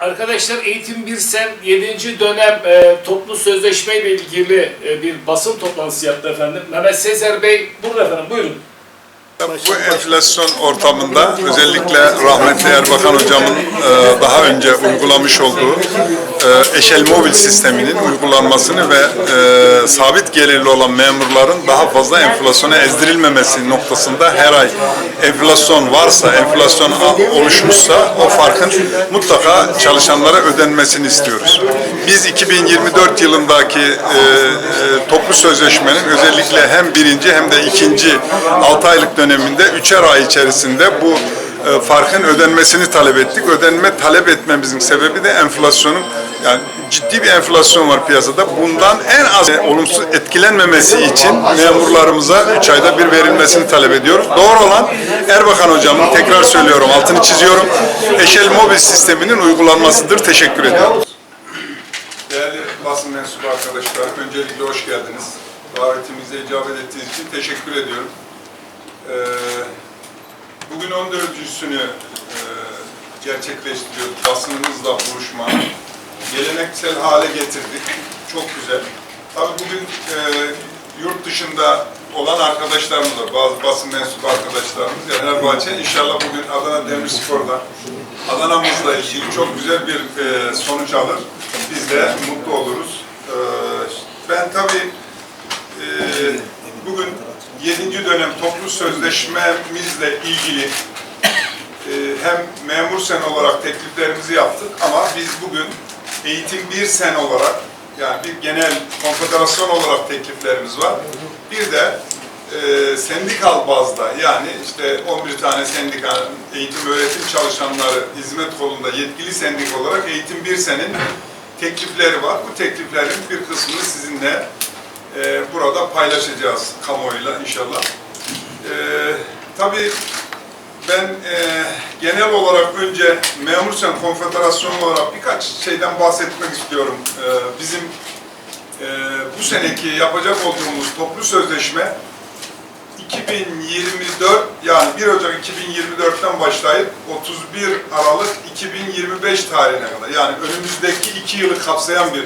Arkadaşlar Eğitim Bir Sen 7. dönem e, toplu sözleşme ile ilgili e, bir basın toplantısı yaptı efendim. Mehmet Sezer Bey burada efendim buyurun. Bu enflasyon ortamında özellikle rahmetli Erbakan hocamın e, daha önce uygulamış olduğu e, eşel mobil sisteminin uygulanmasını ve e, sabit gelirli olan memurların daha fazla enflasyona ezdirilmemesi noktasında her ay enflasyon varsa, enflasyon oluşmuşsa o farkın mutlaka çalışanlara ödenmesini istiyoruz. Biz 2024 yılındaki toplu sözleşmenin özellikle hem birinci hem de ikinci 6 aylık döneminde üçer ay içerisinde bu e, farkın ödenmesini talep ettik. Ödenme talep etmemizin sebebi de enflasyonun yani ciddi bir enflasyon var piyasada. Bundan en az olumsuz etkilenmemesi için memurlarımıza 3 ayda bir verilmesini talep ediyoruz. Doğru olan Erbakan hocamın tekrar söylüyorum altını çiziyorum. Eşel mobil sisteminin uygulanmasıdır. Teşekkür ediyorum. Değerli basın mensubu arkadaşlar, öncelikle hoş geldiniz. Davetimize icabet ettiğiniz için teşekkür ediyorum. Ee, bugün 14.sünü e, gerçekleştiriyoruz. Basınımızla buluşma. Geleneksel hale getirdik. Çok güzel. Tabii bugün e, yurt dışında olan arkadaşlarımız var. Bazı basın mensubu arkadaşlarımız. Yani Fenerbahçe inşallah bugün Adana Demirspor'da Adana'mızla ilgili çok güzel bir e, sonuç alır. Biz de mutlu oluruz. Ben tabii bugün 7. dönem toplu sözleşmemizle ilgili e, hem memur sen olarak tekliflerimizi yaptık ama biz bugün eğitim bir sen olarak yani bir genel konfederasyon olarak tekliflerimiz var. Bir de e, sendikal bazda yani işte 11 tane sendika eğitim öğretim çalışanları hizmet kolunda yetkili sendik olarak eğitim bir senin teklifleri var. Bu tekliflerin bir kısmını sizinle e, burada paylaşacağız kamuoyuyla inşallah. E, tabii ben e, genel olarak önce Memur Sen Konfederasyonu olarak birkaç şeyden bahsetmek istiyorum. E, bizim e, bu seneki yapacak olduğumuz toplu sözleşme 2024 yani 1 Ocak 2024'ten başlayıp 31 Aralık 2025 tarihine kadar yani önümüzdeki iki yılı kapsayan bir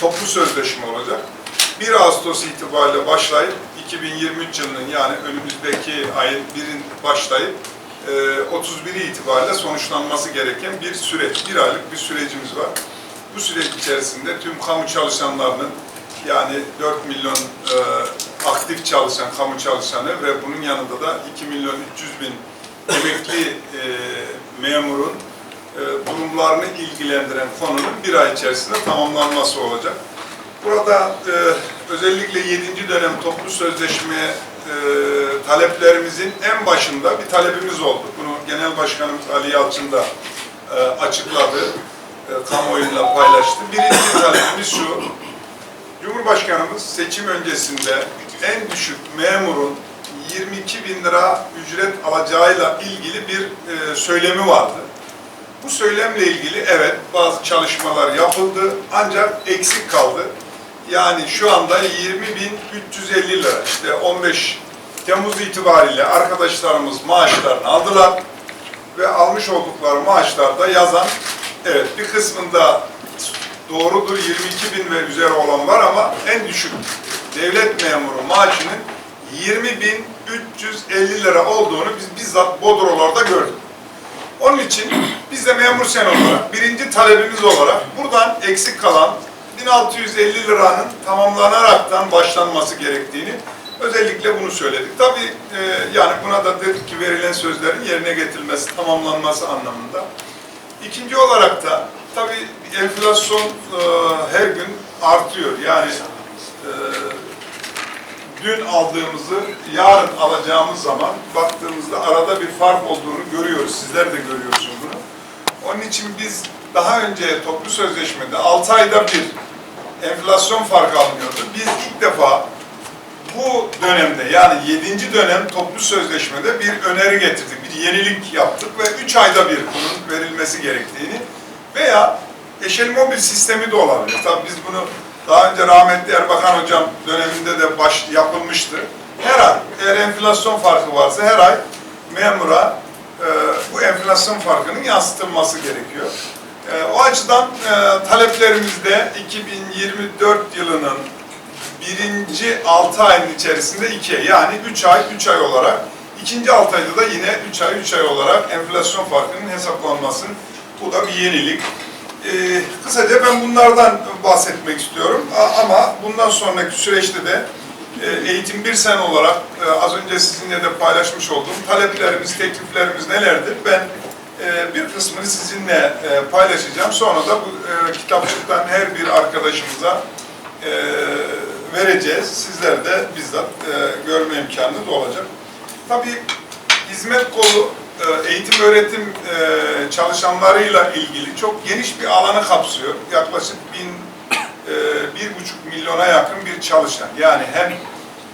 toplu sözleşme olacak. 1 Ağustos itibariyle başlayıp 2023 yılının yani önümüzdeki ayın birin başlayıp e, 31'i itibariyle sonuçlanması gereken bir süreç, bir aylık bir sürecimiz var. Bu süreç içerisinde tüm kamu çalışanlarının yani 4 milyon e, aktif çalışan kamu çalışanı ve bunun yanında da 2 milyon 300 bin emekli e, memurun e, durumlarını ilgilendiren konunun bir ay içerisinde tamamlanması olacak. Burada e, özellikle 7. dönem toplu sözleşme e, taleplerimizin en başında bir talebimiz oldu. Bunu Genel Başkanımız Ali Yalçın da e, açıkladı, e, kamuoyuyla paylaştı. Birinci talebimiz şu, Cumhurbaşkanımız seçim öncesinde en düşük memurun 22 bin lira ücret alacağıyla ilgili bir e, söylemi vardı. Bu söylemle ilgili evet bazı çalışmalar yapıldı ancak eksik kaldı. Yani şu anda 20.350 lira işte 15 Temmuz itibariyle arkadaşlarımız maaşlarını aldılar ve almış oldukları maaşlarda yazan evet bir kısmında doğrudur 22 bin ve üzeri olan var ama en düşük devlet memuru maaşının 20.350 lira olduğunu biz bizzat Bodrolarda gördük. Onun için biz de memur sen olarak birinci talebimiz olarak buradan eksik kalan 1650 liranın tamamlanaraktan başlanması gerektiğini özellikle bunu söyledik. Tabii e, yani buna da dedik ki verilen sözlerin yerine getirilmesi, tamamlanması anlamında. İkinci olarak da tabii enflasyon e, her gün artıyor. Yani e, dün aldığımızı yarın alacağımız zaman baktığımızda arada bir fark olduğunu görüyoruz. Sizler de görüyorsunuz bunu. Onun için biz daha önce toplu sözleşmede 6 ayda bir enflasyon farkı alınıyordu. Biz ilk defa bu dönemde yani 7. dönem toplu sözleşmede bir öneri getirdik. Bir yenilik yaptık ve 3 ayda bir bunun verilmesi gerektiğini veya eşel mobil sistemi de olabilir. Tabii biz bunu daha önce rahmetli Erbakan Hocam döneminde de baş yapılmıştı. Her ay eğer enflasyon farkı varsa her ay memura e, bu enflasyon farkının yansıtılması gerekiyor. E, o açıdan e, taleplerimizde 2024 yılının birinci 6 ayın içerisinde 2 yani 3 ay 3 ay olarak ikinci 6 ayda da yine 3 ay 3 ay olarak enflasyon farkının hesaplanması bu da bir yenilik. Ee, kısaca ben bunlardan bahsetmek istiyorum ama bundan sonraki süreçte de e, eğitim bir sene olarak e, az önce sizinle de paylaşmış olduğum taleplerimiz, tekliflerimiz nelerdir? Ben e, bir kısmını sizinle e, paylaşacağım. Sonra da bu e, kitapçıktan her bir arkadaşımıza e, vereceğiz. Sizler de bizzat e, görme imkanı da olacak. Tabii hizmet kolu eğitim öğretim çalışanlarıyla ilgili çok geniş bir alanı kapsıyor. Yaklaşık bin, e, bir buçuk milyona yakın bir çalışan. Yani hem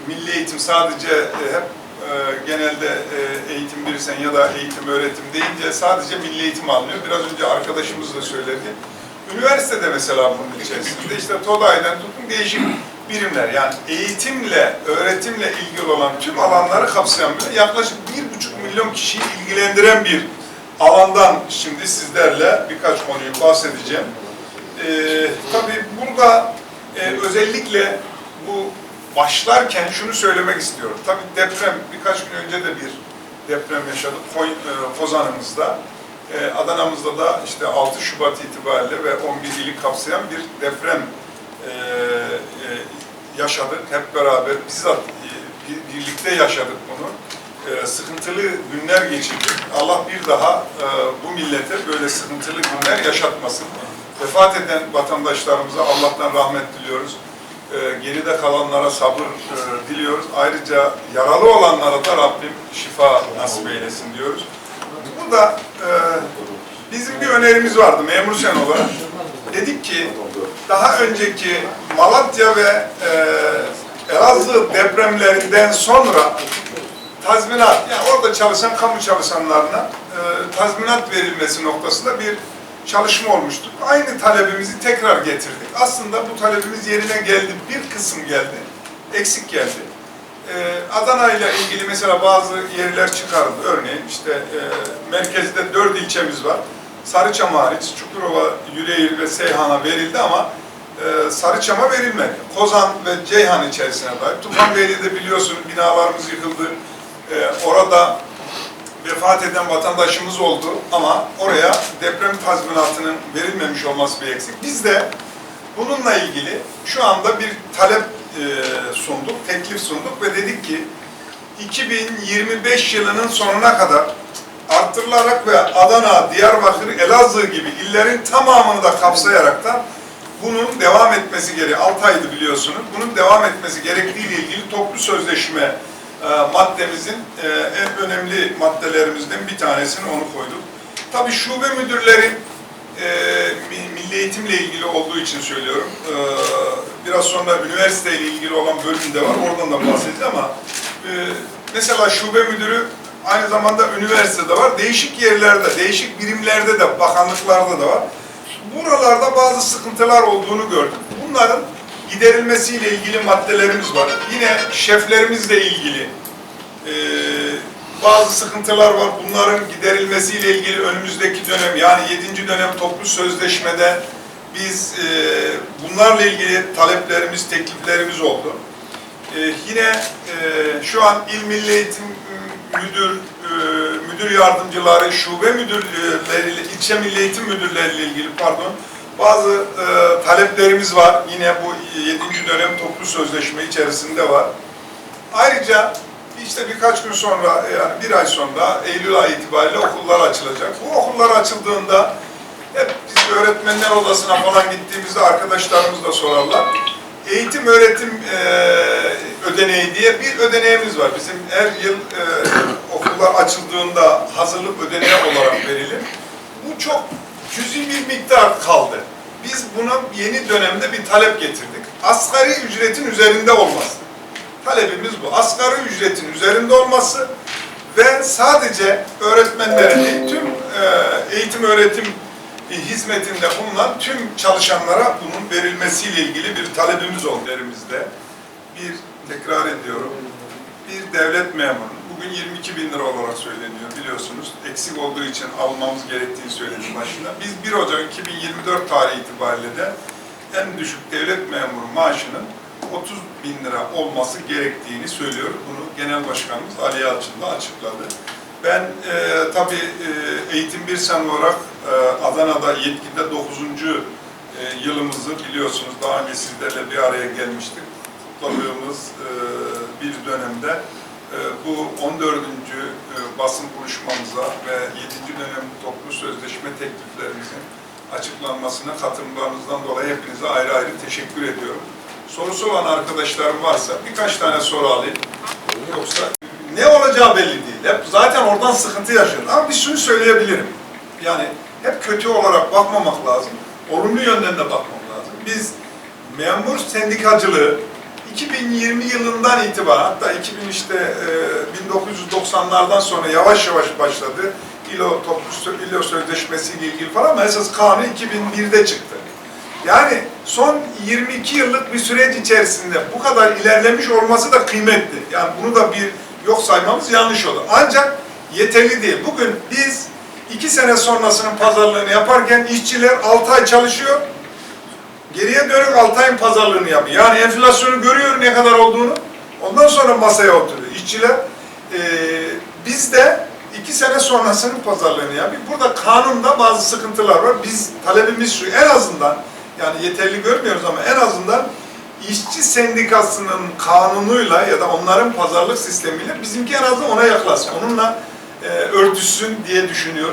milli eğitim sadece hep e, genelde e, eğitim birisen ya da eğitim öğretim deyince sadece milli eğitim alınıyor. Biraz önce arkadaşımız da söyledi. Üniversitede mesela bunun içerisinde işte TODAY'dan tutun değişik birimler yani eğitimle, öğretimle ilgili olan tüm alanları kapsayan bir yaklaşık bir buçuk milyon kişiyi ilgilendiren bir alandan şimdi sizlerle birkaç konuyu bahsedeceğim. Ee, tabii burada e, özellikle bu başlarken şunu söylemek istiyorum. Tabii deprem birkaç gün önce de bir deprem yaşadık Koy- e. E, Adana'mızda da işte 6 Şubat itibariyle ve 11 ili kapsayan bir deprem e, yaşadık. Hep beraber bizzat bir- birlikte yaşadık bunu. Sıkıntılı günler geçirdik. Allah bir daha bu millete böyle sıkıntılı günler yaşatmasın. Vefat eden vatandaşlarımıza Allah'tan rahmet diliyoruz. E, geride kalanlara sabır e, diliyoruz. Ayrıca yaralı olanlara da Rabbim şifa nasip eylesin diyoruz. Burada e, bizim bir önerimiz vardı memur sen olarak. Dedik ki daha önceki Malatya ve e, Elazığ depremlerinden sonra tazminat, yani orada çalışan kamu çalışanlarına e, tazminat verilmesi noktasında bir çalışma olmuştu. Aynı talebimizi tekrar getirdik. Aslında bu talebimiz yerine geldi, bir kısım geldi, eksik geldi. Ee, Adana ile ilgili mesela bazı yerler çıkarıldı. Örneğin işte e, merkezde dört ilçemiz var. Sarıçam hariç, Çukurova, Yüreğir ve Seyhan'a verildi ama e, Sarıçam'a verilmedi. Kozan ve Ceyhan içerisine dair. Tufanbeyli'de biliyorsunuz binalarımız yıkıldı. E, orada vefat eden vatandaşımız oldu ama oraya deprem tazminatının verilmemiş olması bir eksik. Biz de bununla ilgili şu anda bir talep e, sunduk, teklif sunduk ve dedik ki 2025 yılının sonuna kadar arttırılarak ve Adana, Diyarbakır, Elazığ gibi illerin tamamını da kapsayarak da bunun devam etmesi gereği, 6 aydı biliyorsunuz, bunun devam etmesi gerektiği ile ilgili toplu sözleşme e, maddemizin e, en önemli maddelerimizden bir tanesini onu koyduk. Tabii şube müdürleri e, mi- milli eğitimle ilgili olduğu için söylüyorum. E, biraz sonra üniversiteyle ilgili olan bölüm de var, oradan da bahsedeceğim ama mesela şube müdürü aynı zamanda üniversitede var. Değişik yerlerde, değişik birimlerde de, bakanlıklarda da var. Buralarda bazı sıkıntılar olduğunu gördüm. Bunların giderilmesiyle ilgili maddelerimiz var. Yine şeflerimizle ilgili e, bazı sıkıntılar var. Bunların giderilmesiyle ilgili önümüzdeki dönem yani 7. dönem toplu sözleşmede biz e, bunlarla ilgili taleplerimiz, tekliflerimiz oldu. E, yine e, şu an İl Milli Eğitim Müdür, e, Müdür Yardımcıları, Şube Müdürleriyle, ilçe Milli Eğitim Müdürleriyle ilgili pardon bazı e, taleplerimiz var. Yine bu 7. dönem toplu sözleşme içerisinde var. Ayrıca işte birkaç gün sonra yani bir ay sonra Eylül ayı itibariyle okullar açılacak. Bu okullar açıldığında hep biz öğretmenler odasına falan gittiğimizde arkadaşlarımız da sorarlar. Eğitim öğretim e, ödeneği diye bir ödeneğimiz var. Bizim her yıl e, okullar açıldığında hazırlık ödeneği olarak verilir. Bu çok cüzi bir miktar kaldı. Biz buna yeni dönemde bir talep getirdik. Asgari ücretin üzerinde olması. Talebimiz bu. Asgari ücretin üzerinde olması ve sadece öğretmenlere değil, tüm e, eğitim öğretim hizmetinde bulunan tüm çalışanlara bunun verilmesiyle ilgili bir talebimiz oldu. Bir, tekrar ediyorum, bir devlet memuru, bugün 22 bin lira olarak söyleniyor biliyorsunuz. Eksik olduğu için almamız gerektiğini söyledi başında. Biz 1 Ocak 2024 tarihi itibariyle de en düşük devlet memuru maaşının 30 bin lira olması gerektiğini söylüyor. Bunu Genel Başkanımız Ali Yalçın da açıkladı. Ben e, tabii e, Eğitim Bir Sen olarak e, Adana'da yetkide 9. E, yılımızı biliyorsunuz. Daha önce sizlerle bir araya gelmiştik. Kutladığımız e, bir dönemde bu 14. e, basın buluşmamıza ve 7. dönem toplu sözleşme tekliflerimizin açıklanmasına katılımlarınızdan dolayı hepinize ayrı ayrı teşekkür ediyorum. Sorusu olan arkadaşlarım varsa birkaç tane soru alayım. Yoksa ne olacağı belli değil. Hep zaten oradan sıkıntı yaşıyoruz. Ama bir şunu söyleyebilirim. Yani hep kötü olarak bakmamak lazım. Olumlu yönden de bakmak lazım. Biz memur sendikacılığı 2020 yılından itibaren hatta 2000 işte e, 1990'lardan sonra yavaş yavaş başladı. İLO toplu İLO sözleşmesi ile ilgili falan ama esas kanun 2001'de çıktı. Yani son 22 yıllık bir süreç içerisinde bu kadar ilerlemiş olması da kıymetli. Yani bunu da bir yok saymamız yanlış olur. Ancak yeterli değil. Bugün biz iki sene sonrasının pazarlığını yaparken işçiler 6 ay çalışıyor, geriye dönük 6 ayın pazarlığını yapıyor. Yani enflasyonu görüyor ne kadar olduğunu. Ondan sonra masaya oturuyor. İşçiler eee biz de iki sene sonrasının pazarlığını yapıyor. Burada kanunda bazı sıkıntılar var. Biz talebimiz şu en azından yani yeterli görmüyoruz ama en azından işçi sendikasının kanunuyla ya da onların pazarlık sistemiyle bizimki en azından ona yaklaşsın. Onunla e, örtüşsün diye düşünüyoruz.